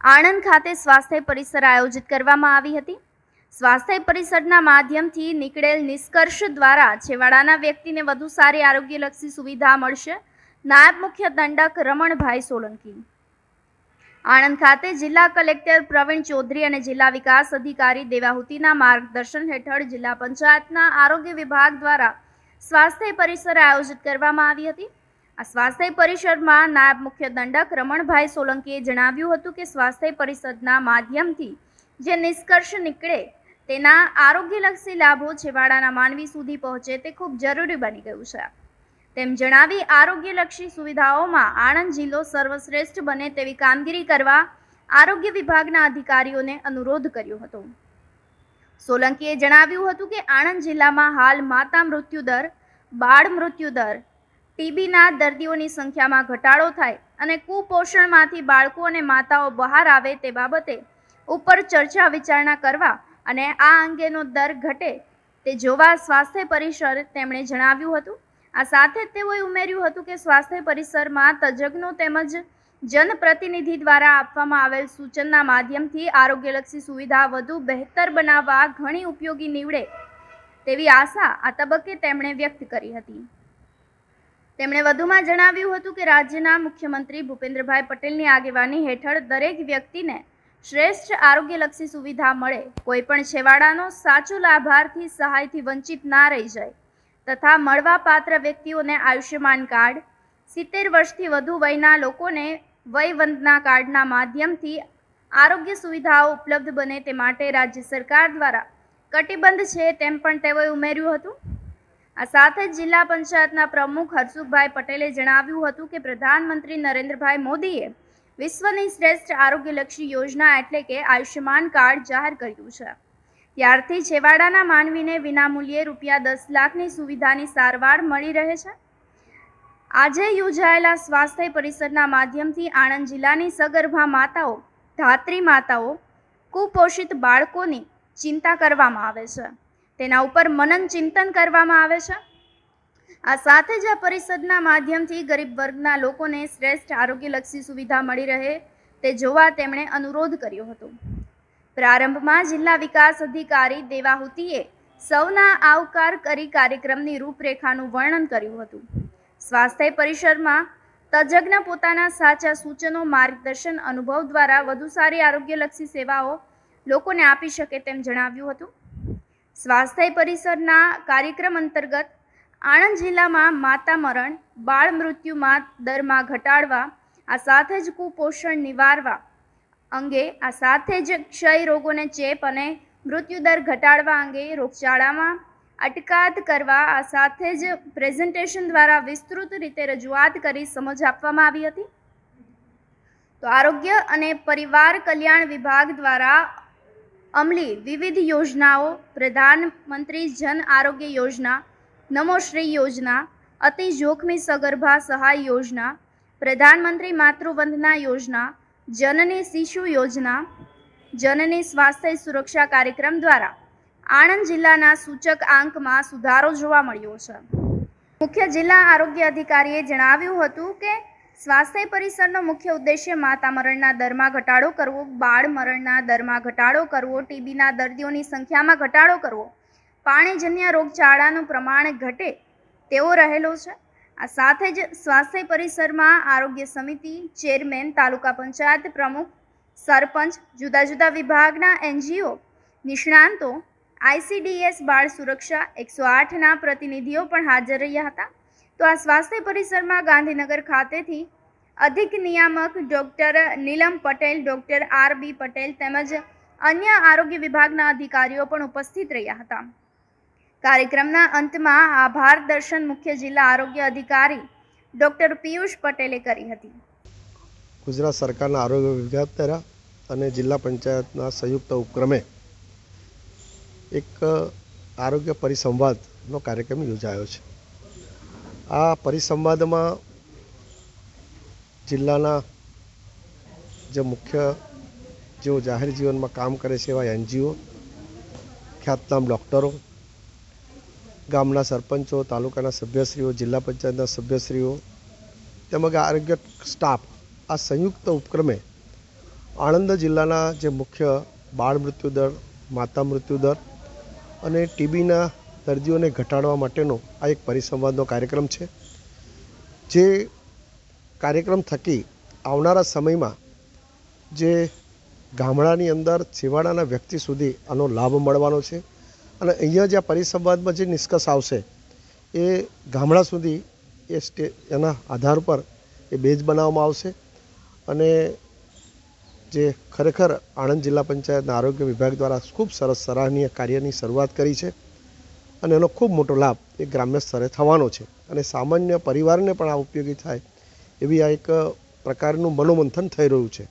આણંદ ખાતે સ્વાસ્થ્ય પરિસર આયોજિત કરવામાં આવી હતી. સ્વાસ્થ્ય પરિસરના માધ્યમથી નીકળેલ નિષ્કર્ષ દ્વારા છેવાડાના વ્યક્તિને વધુ સારી આરોગ્યલક્ષી સુવિધા મળશે. નાયબ મુખ્ય દંડક રમણભાઈ સોલંકી. આણંદ ખાતે જિલ્લા કલેક્ટર પ્રવીણ ચૌધરી અને જિલ્લા વિકાસ અધિકારી દેવાહુતિના માર્ગદર્શન હેઠળ જિલ્લા પંચાયતના આરોગ્ય વિભાગ દ્વારા સ્વાસ્થ્ય પરિસર આયોજિત કરવામાં આવી હતી. આ સ્વાસ્થ્ય પરિષદમાં નાયબ મુખ્ય દંડક રમણભાઈ સોલંકીએ જણાવ્યું હતું કે સ્વાસ્થ્ય પરિષદના માધ્યમથી જે નિષ્કર્ષ નીકળે તેના આરોગ્યલક્ષી લાભો છેવાડાના માનવી સુધી પહોંચે તે ખૂબ જરૂરી બની ગયું છે. તેમ જણાવી આરોગ્યલક્ષી સુવિધાઓમાં આણંદ જિલ્લો સર્વશ્રેષ્ઠ બને તેવી કામગીરી કરવા આરોગ્ય વિભાગના અધિકારીઓને અનુરોધ કર્યો હતો. સોલંકીએ જણાવ્યું હતું કે આણંદ જિલ્લામાં હાલ માતા મૃત્યુ દર બાળ મૃત્યુ દર ટીબીના દર્દીઓની સંખ્યામાં ઘટાડો થાય અને કુપોષણમાંથી બાળકો અને માતાઓ બહાર આવે તે બાબતે ઉપર ચર્ચા વિચારણા કરવા અને આ અંગેનો દર ઘટે તે જોવા સ્વાસ્થ્ય પરિસર તેમણે જણાવ્યું હતું. આ સાથે જ તેઓએ ઉમેર્યું હતું કે સ્વાસ્થ્ય પરિસરમાં તજજ્ઞો તેમજ જનપ્રતિનિધિ દ્વારા આપવામાં આવેલ સૂચનના માધ્યમથી આરોગ્યલક્ષી સુવિધા વધુ બહેતર બનાવવા ઘણી ઉપયોગી નીવડે તેવી આશા આ તબક્કે તેમણે વ્યક્ત કરી હતી. તેમણે વધુમાં જણાવ્યું હતું કે રાજ્યના મુખ્યમંત્રી ભૂપેન્દ્રભાઈ પટેલની આગેવાની હેઠળ દરેક વ્યક્તિને શ્રેષ્ઠ આરોગ્યલક્ષી સુવિધા મળે. કોઈ પણ છેવાડાનો સાચો લાભાર્થી સહાયથી વંચિત ના રહી જાય તથા મળવા પાત્ર વ્યક્તિઓને આયુષ્યમાન કાર્ડ, સિત્તેર વર્ષથી વધુ વયના લોકોને વયવંદના કાર્ડના માધ્યમથી આરોગ્ય સુવિધાઓ ઉપલબ્ધ બને તે માટે રાજ્ય સરકાર દ્વારા કટિબદ્ધ છે તેમ પણ તેઓએ ઉમેર્યું હતું. આ સાથે જ જિલ્લા પંચાયતના પ્રમુખ હરસુખભાઈ પટેલે જણાવ્યું હતું કે પ્રધાનમંત્રી નરેન્દ્રભાઈ મોદીએ વિશ્વની શ્રેષ્ઠ આરોગ્યલક્ષી યોજના એટલે કે આયુષ્યમાન કાર્ડ જાહેર કર્યું છે. ત્યારથી છેવાડાના માનવીને વિનામૂલ્યે રૂપિયા દસ લાખની સુવિધાની સારવાર મળી રહે છે. આજે યોજાયેલા સ્વાસ્થ્ય પરિષદના માધ્યમથી આણંદ જિલ્લાની સગર્ભા માતાઓ, ધાત્રી માતાઓ, કુપોષિત બાળકોની ચિંતા કરવામાં આવે છે. તેના ઉપર મનન ચિંતન કરવામાં આવે છે. આ સાથે જ આ પરિષદના માધ્યમથી ગરીબ વર્ગના લોકોને શ્રેષ્ઠ આરોગ્યલક્ષી સુવિધા મળી રહે તે જોવા તેમણે અનુરોધ કર્યો હતો. પ્રારંભમાં જિલ્લા વિકાસ અધિકારી દેવાહુતિએ સૌના આવકાર કરી કાર્યક્રમની રૂપરેખાનું વર્ણન કર્યું હતું. સ્વાસ્થ્ય પરિસરમાં તજજ્ઞ પોતાના સાચા સૂચનો, માર્ગદર્શન, અનુભવ દ્વારા વધુ સારી આરોગ્યલક્ષી સેવાઓ લોકોને આપી શકે તેમ જણાવ્યું હતું. સ્વાસ્થ્ય પરિસરના કાર્યક્રમ અંતર્ગત આણંદ જિલ્લામાં માતા મરણ, બાળ મૃત્યુમાં દરમાં ઘટાડવા, આ સાથે જ કુપોષણ નિવારવા અંગે, આ સાથે જ ક્ષય રોગોને ચેપ અને મૃત્યુદર ઘટાડવા અંગે રોગચાળામાં અટકાત કરવા, આ સાથે જ પ્રેઝન્ટેશન દ્વારા વિસ્તૃત રીતે રજૂઆત કરી સમજ આપવામાં આવી હતી. તો આરોગ્ય અને પરિવાર કલ્યાણ વિભાગ દ્વારા અમલી વિવિધ યોજનાઓ પ્રધાનમંત્રી જન આરોગ્ય યોજના નમોશ્રી યોજના, અતિ જોખમી સગર્ભા સહાય યોજના પ્રધાનમંત્રી માતૃવંદના યોજના, જનની શિશુ યોજના, જનની સ્વાસ્થ્ય સુરક્ષા કાર્યક્રમ દ્વારા આણંદ જિલ્લાના સૂચક આંકમાં સુધારો જોવા મળ્યો છે. મુખ્ય જિલ્લા આરોગ્ય અધિકારીએ જણાવ્યું હતું કે સ્વાસ્થ્ય પરિસરનો મુખ્ય ઉદ્દેશ્ય માતા મરણના દરમાં ઘટાડો કરવો, બાળ મરણના દરમાં ઘટાડો કરવો, ટીબીના દર્દીઓની સંખ્યામાં ઘટાડો કરવો. પાણીજન્ય રોગચાળાનું પ્રમાણ ઘટે તેવો રહેલો છે. આ સાથે જ સ્વાસ્થ્ય પરિસરમાં આરોગ્ય સમિતિ, ચેરમેન, તાલુકા પંચાયત પ્રમુખ, સરપંચ, જુદા જુદા વિભાગના એનજીઓ, નિષ્ણાંતો, આઈસીડીએસ બાળ સુરક્ષા એકસો આઠના પ્રતિનિધિઓ પણ હાજર રહ્યા હતા. તો આ સ્વાસ્થ્ય પરિસરમાં ગાંધીનગર ખાતેથી અધિક નિયામક doctor Neelam Patel, doctor R B Patel તેમજ અન્ય આરોગ્ય વિભાગના અધિકારીઓ પણ ઉપસ્થિત રહ્યા હતા. કાર્યક્રમના અંતમાં આભાર દર્શન મુખ્ય જિલ્લા આરોગ્ય અધિકારી ડૉક્ટર પિયુષ પટેલે કરી હતી. ગુજરાત સરકારના આરોગ્ય વિભાગ દ્વારા અને જિલ્લા પંચાયતના સંયુક્ત ઉપક્રમે એક આરોગ્ય પરિસંવાદનો કાર્યક્રમ યોજાયો છે. આ પરિસંવાદમાં જિલ્લાના જે મુખ્ય જેઓ જાહેર જીવનમાં કામ કરે છે એવા એનજીઓ, ખ્યાતનામ ડૉક્ટરો, ગામના સરપંચો, તાલુકાના સભ્યશ્રીઓ, જિલ્લા પંચાયતના સભ્યશ્રીઓ, તેમજ આરોગ્ય સ્ટાફ, આ સંયુક્ત ઉપક્રમે આણંદ જિલ્લાના જે મુખ્ય બાળ મૃત્યુદર, માતા મૃત્યુદર અને ટીબીના દર્દીઓને ઘટાડવા માટેનો આ એક પરિસંવાદનો કાર્યક્રમ છે. જે કાર્યક્રમ થકી આવનારા સમયમાં જે ગામડાની અંદર છેવાડાના વ્યક્તિ સુધી આનો લાભ મળવાનો છે. અને અહીંયા જે આ પરિસંવાદમાં જે નિષ્કર્ષ આવશે, એ ગામડા સુધી એ સ્ટે, એના આધાર પર એ બેઝ બનાવવામાં આવશે. અને જે ખરેખર આણંદ જિલ્લા પંચાયતના આરોગ્ય વિભાગ દ્વારા ખૂબ સરસ સરાહનીય કાર્યની શરૂઆત કરી છે. અને એનો ખૂબ મોટો લાભ એ ગ્રામ્ય સ્તરે થવાનો છે. અને સામાન્ય પરિવારને પણ આ ઉપયોગી થાય એવી આ એક પ્રકારનું મનોમંથન થઈ રહ્યું છે.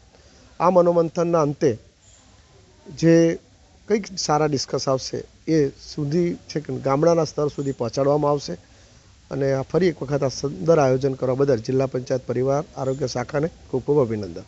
આ મનોમંથનના અંતે જે કંઈક સારા ડિસ્કસ આવશે એ સુધી છે કે ગામડાના સ્તર સુધી પહોંચાડવામાં આવશે. અને આ ફરી એક વખત આ સુંદર આયોજન કરવા બદલ જિલ્લા પંચાયત પરિવાર, આરોગ્ય શાખાને ખૂબ ખૂબ અભિનંદન.